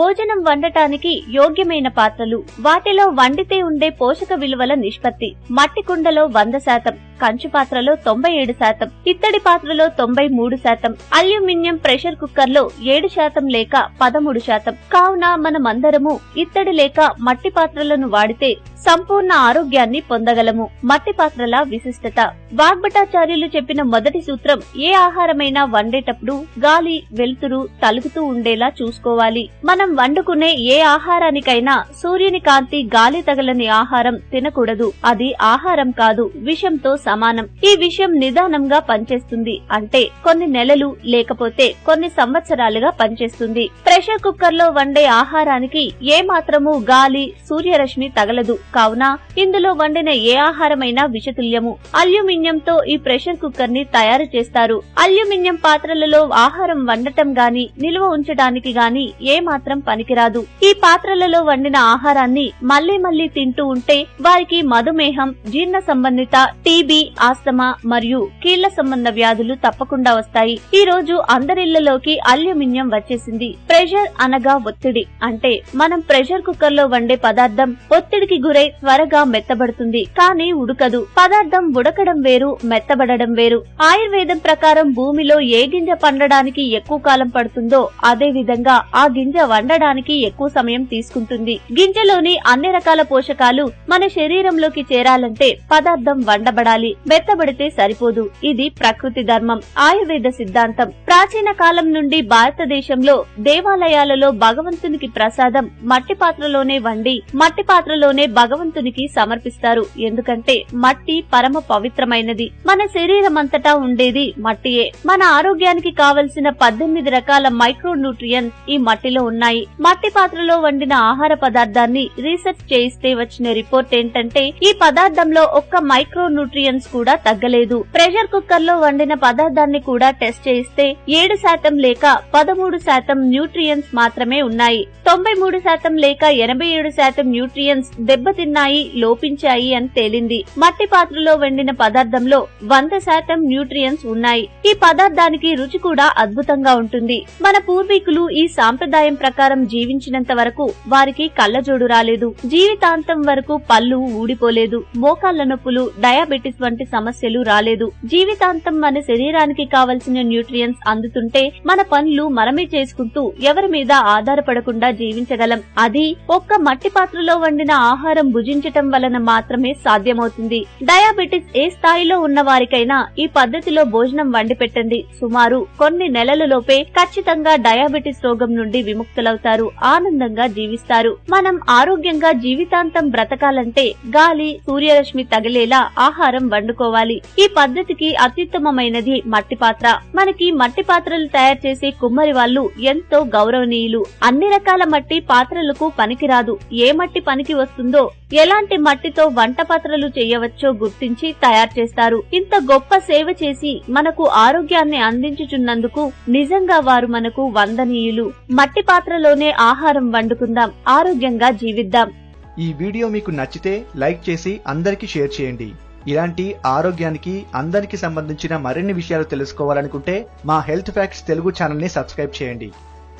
భోజనం వండటానికి యోగ్యమైన పాత్రలు. వాటిలో వండితే ఉండే పోషక విలువల నిష్పత్తి. మట్టి కుండలో వంద శాతం. కంచు పాత్రలో తొంభై ఏడు శాతం ఇత్తడి పాత్రలో తొంభై మూడు శాతం అల్యూమినియం ప్రెషర్ కుక్కర్లో ఏడు శాతం లేక పదమూడు శాతం. కావున మనమందరము ఇత్తడి లేక మట్టి పాత్రలను వాడితే సంపూర్ణ ఆరోగ్యాన్ని పొందగలము. మట్టి పాత్రల విశిష్టత. వాగ్భటాచార్యులు చెప్పిన మొదటి సూత్రం ఏ ఆహారమైనా వండేటప్పుడు గాలి వెలుతురు తలుగుతూ ఉండేలా చూసుకోవాలి. మనం వండుకునే ఏ ఆహారానికైనా సూర్యుని కాంతి గాలి తగలని ఆహారం తినకూడదు. అది ఆహారం కాదు విషంతో సమానం. ఈ విషయం నిదానంగా పనిచేస్తుంది. అంటే కొన్ని నెలలు లేకపోతే కొన్ని సంవత్సరాలుగా పనిచేస్తుంది. ప్రెషర్ కుక్కర్లో వండే ఆహారానికి ఏ మాత్రము గాలి సూర్యరశ్మి తగలదు. కావున ఇందులో వండిన ఏ ఆహారమైనా విషతుల్యము. అల్యూమినియంతో ఈ ప్రెషర్ కుక్కర్ని తయారు చేస్తారు. అల్యూమినియం పాత్రలలో ఆహారం వండటం గాని నిల్వ ఉంచడానికి గాని ఏ మాత్రం పనికిరాదు. ఈ పాత్రలలో వండిన ఆహారాన్ని మళ్ళీ మళ్ళీ తింటూ ఉంటే వారికి మధుమేహం జీర్ణ సంబంధిత టీబీ ఆస్తమా మరియు కీళ్ళ సంబంధ వ్యాధులు తప్పకుండా వస్తాయి. ఈ రోజు అందరిళ్ళలోకి అల్యూమినియం వచ్చేసింది. ప్రెషర్ అనగా ఒత్తిడి. అంటే మనం ప్రెషర్ కుక్కర్లో వండే పదార్థం ఒత్తిడికి గురై త్వరగా మెత్తబడుతుంది. కానీ ఉడకదు. పదార్థం ఉడకడం వేరు మెత్తబడడం వేరు. ఆయుర్వేదం ప్రకారం భూమిలో ఏ గింజ పండడానికి ఎక్కువ కాలం పడుతుందో అదే విధంగా ఆ గింజ వండడానికి ఎక్కువ సమయం తీసుకుంటుంది. గింజలోని అన్ని రకాల పోషకాలు మన శరీరంలోకి చేరాలంటే పదార్థం వండబడాలి. మెత్తబడితే సరిపోదు. ఇది ప్రకృతి ధర్మం. ఆయుర్వేద సిద్ధాంతం. ప్రాచీన కాలం నుండి భారతదేశంలో దేవాలయాలలో భగవంతునికి ప్రసాదం మట్టి పాత్రలోనే వండి మట్టి పాత్రలోనే భగవంతునికి సమర్పిస్తారు. ఎందుకంటే మట్టి పరమ పవిత్రమైనది. మన శరీరం అంతటా ఉండేది మట్టియే. మన ఆరోగ్యానికి కావలసిన పద్దెనిమిది రకాల మైక్రో న్యూట్రియన్స్ ఈ మట్టిలో ఉన్నాయి. మట్టి పాత్రలో వండిన ఆహార పదార్థాన్ని రీసెర్చ్ చేయిస్తే వచ్చిన రిపోర్ట్ ఏంటంటే ఈ పదార్థంలో ఒక్క మైక్రో న్యూట్రియన్ రియాక్షన్స్ కూడా తగ్గలేదు. ప్రెషర్ కుక్కర్లో వండిన పదార్థాన్ని కూడా టెస్ట్ చేయిస్తే ఏడు శాతం లేక పదమూడు శాతం న్యూట్రియన్స్ మాత్రమే ఉన్నాయి. తొంభై మూడు శాతం లేక ఎనభై ఏడు శాతం న్యూట్రియన్స్ దెబ్బతిన్నాయి లోపించాయి అని తేలింది. మట్టి పాత్రలో వండిన పదార్థంలో వంద శాతం న్యూట్రియన్స్ ఉన్నాయి. ఈ పదార్థానికి రుచి కూడా అద్భుతంగా ఉంటుంది. మన పూర్వీకులు ఈ సాంప్రదాయం ప్రకారం జీవించినంత వరకు వారికి కళ్ళజోడు రాలేదు. జీవితాంతం వరకు పళ్ళు ఊడిపోలేదు. మోకాళ్ళ నొప్పులు డయాబెటిస్ ఎటువంటి సమస్యలు రాలేదు. జీవితాంతం మన శరీరానికి కావలసిన న్యూట్రియన్స్ అందుతుంటే మన పనులు మనమే చేసుకుంటూ ఎవరి మీద ఆధారపడకుండా జీవించగలం. అది ఒక్క మట్టి పాత్రలో వండిన ఆహారం భుజించటం వలన మాత్రమే సాధ్యమవుతుంది. డయాబెటిస్ ఏ స్థాయిలో ఉన్న వారికైనా ఈ పద్ధతిలో భోజనం వండి పెట్టండి. సుమారు కొన్ని నెలలలోపే ఖచ్చితంగా డయాబెటిస్ రోగం నుండి విముక్తులవుతారు. ఆనందంగా జీవిస్తారు. మనం ఆరోగ్యంగా జీవితాంతం బ్రతకాలంటే గాలి సూర్యరశ్మి తగిలేలా ఆహారం వండుకోవాలి. ఈ పద్ధతికి అత్యుత్తమమైనది మట్టి పాత్ర. మనకి మట్టి పాత్రలు తయారు చేసే కుమ్మరి వాళ్ళు ఎంతో గౌరవనీయులు. అన్ని రకాల మట్టి పాత్రలకు పనికిరాదు. ఏ మట్టి పనికి వస్తుందో ఎలాంటి మట్టితో వంట పాత్రలు చేయవచ్చో గుర్తించి తయారు చేస్తారు. ఇంత గొప్ప సేవ చేసి మనకు ఆరోగ్యాన్ని అందించుచున్నందుకు నిజంగా వారు మనకు వందనీయులు. మట్టి పాత్రలోనే ఆహారం వండుకుందాం ఆరోగ్యంగా జీవిద్దాం. ఈ వీడియో మీకు నచ్చితే లైక్ చేసి అందరికీ షేర్ చేయండి. ఇలాంటి ఆరోగ్యానికి అందరికి సంబంధించిన మరిన్ని విషయాలు తెలుసుకోవాలనుకుంటే మా హెల్త్ ఫ్యాక్ట్స్ తెలుగు ఛానల్ని సబ్స్క్రైబ్ చేయండి.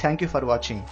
Thank you for watching.